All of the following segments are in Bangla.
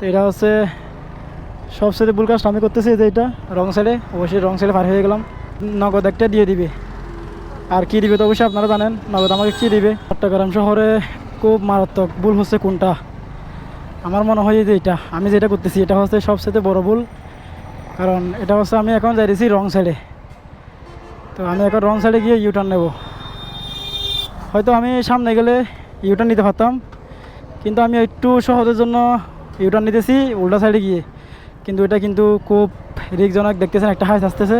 তো এটা হচ্ছে সবচেয়ে ভুল কাজটা আমি করতেছি যে এটা রং সাইডে, অবশ্যই রং সাইডে পার হয়ে গেলাম। নগদ একটা দিয়ে দিবে। আর কী দিবে তো অবশ্যই আপনারা জানেন, নগদ আমাকে কী দিবে? চট্টগ্রাম শহরে খুব মারাত্মক ভুল হচ্ছে কোনটা? আমার মনে হয় যে এটা, আমি যেটা করতেছি, এটা হচ্ছে সবচেয়ে বড় ভুল। কারণ এটা হচ্ছে আমি এখন যাইতেছি রং সাইডে। তো আমি এখন রং সাইডে গিয়ে ইউটার্ন নেব। হয়তো আমি সামনে গেলে ইউটার্ন নিতে পারতাম, কিন্তু আমি একটু সহজের জন্য ইউটার্ন নিতেছি, উল্টা সাইডে গিয়ে। কিন্তু এটা কিন্তু খুব রিকজনক দেখতেছেন, একটা হাইস আসতেছে।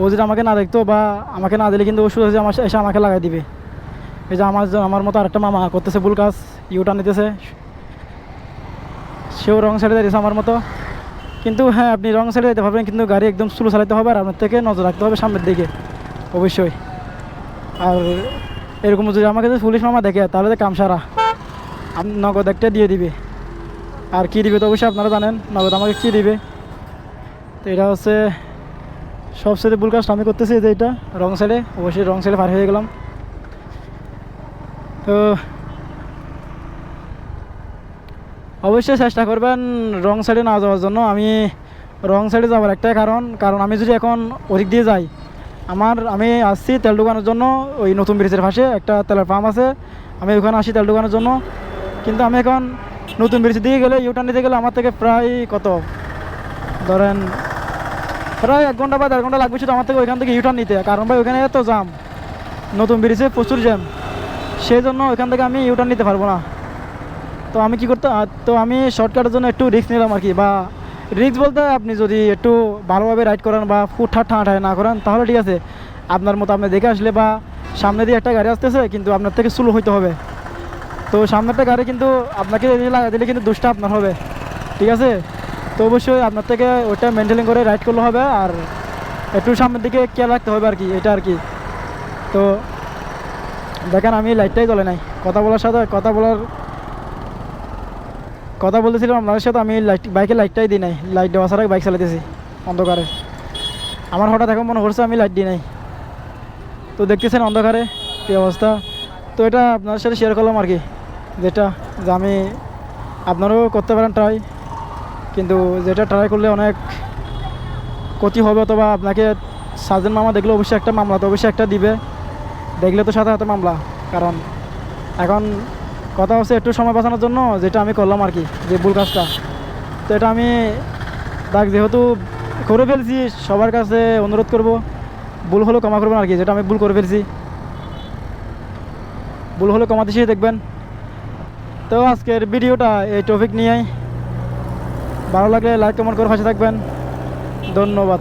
ও যদি আমাকে না দেখতো বা আমাকে না দিলে কিন্তু ওষুধ হচ্ছে আমার এসে আমাকে লাগাই দিবে। এই যে আমার আমার মতো আরেকটা মামা করতেছে ভুল কাজ ইউটার্ন নিতেছে। সেও রং সাইডে দাঁড়িয়েছে আমার মতো। কিন্তু হ্যাঁ আপনি রং সাইডে যেতে পারবেন, কিন্তু গাড়ি একদম স্লো চালাতে হবে আর আপনার থেকে নজর রাখতে হবে সামনের দিকে, অবশ্যই। আর এরকম যদি আমাকে যদি পুলিশ মামা দেখে, তাহলে তো কাম সারা আপনি নগদ একটা দিয়ে দিবে। আর কী দিবে তো অবশ্যই আপনারা জানেন, নগদ আমাকে কী দিবে। তো এটা হচ্ছে সবচেয়ে ভুল কাজটা আমি করতেছি যে এটা রং সাইডে অবশ্যই রং সাইডে পার হয়ে গেলাম। তো অবশ্যই চেষ্টা করবেন রং সাইডে না যাওয়ার জন্য। আমি রং সাইডে যাওয়ার একটাই কারণ কারণ আমি যদি এখন ওদিক দিয়ে যাই, আমার, আমি আসছি তেল দোকানের জন্য ওই নতুন ব্রিজের পাশে, একটা তেলের পাম্প আছে। আমি ওখানে আসি তেল দোকানের জন্য। কিন্তু আমি এখন নতুন ব্রিজ দিয়ে গেলে ইউটার্ন দিতে গেলে আমার থেকে প্রায় কত? ধরেন প্রায় এক ঘণ্টা বা দেড় ঘণ্টা লাগবে শুধু আমার থেকে ওইখান থেকে ইউটার্ন নিতে। কারণ ভাই, ওইখানে এত জাম নতুন ব্রিজে প্রচুর জ্যাম সেই জন্য ওইখান থেকে আমি ইউটার্ন নিতে পারব না। তো আমি কি করতে তো আমি শর্টকাটের জন্য একটু রিস্ক নিলাম আর কি। বা রিস্ক বলতে আপনি যদি একটু ভালোভাবে রাইড করেন বা ফুটঠাট ঠাঁটায় না করেন, তাহলে ঠিক আছে। আপনার মতো আপনি দেখে আসলে বা সামনে দিয়ে একটা গাড়ি আসতেছে, কিন্তু আপনার থেকে স্লো হইতে হবে। তো সামনেরটা গাড়ি কিন্তু আপনাকে লাগা দিলে কিন্তু দুষ্টা আপনার হবে। ঠিক আছে? তো অবশ্যই আপনার থেকে ওইটা মেনটেন করে রাইড করলে হবে আর একটু সামনের দিকে খেয়াল রাখতে হবে আর কি, এটা আর কি। তো দেখেন আমি লাইটটাই জ্বলে নাই। কথা বলার সাথে কথা বলার কথা বলতেছিলাম আপনাদের সাথে, আমি লাইট বাইকে লাইটটাই দিই নাই। লাইট দেওয়া ছাড়া বাইক চালাতেছি অন্ধকারে। আমার হঠাৎ এখন মনে করছে আমি লাইট দিই নাই। তো দেখতেছেন অন্ধকারে কী অবস্থা। তো এটা আপনার সাথে শেয়ার করলাম আর কি। যেটা যে আমি আপনারাও করতে পারেন ট্রাই কিন্তু যেটা ট্রাই করলে অনেক ক্ষতি হবে অথবা আপনাকে সার্জেন মামা দেখলে অবশ্যই একটা মামলা, তো অবশ্যই একটা দিবে। দেখলে তো সাথে সাথে মামলা, কারণ এখন কথা হচ্ছে একটু সময় বাঁচানোর জন্য যেটা আমি করলাম আর কি, যে ভুল কাজটা। তো এটা আমি, দেখ যেহেতু করে ফেলছি, সবার কাছে অনুরোধ করব, ভুল হলেও ক্ষমা করবেন আর কি, যেটা আমি ভুল করে ফেলছি। ভুল হলে কমাতে শিখে দেখবেন। তো আজকের ভিডিওটা এই টপিক নিয়েই। ভালো লাগলে লাইক কমেন্ট করে পাশে থাকবেন। ধন্যবাদ।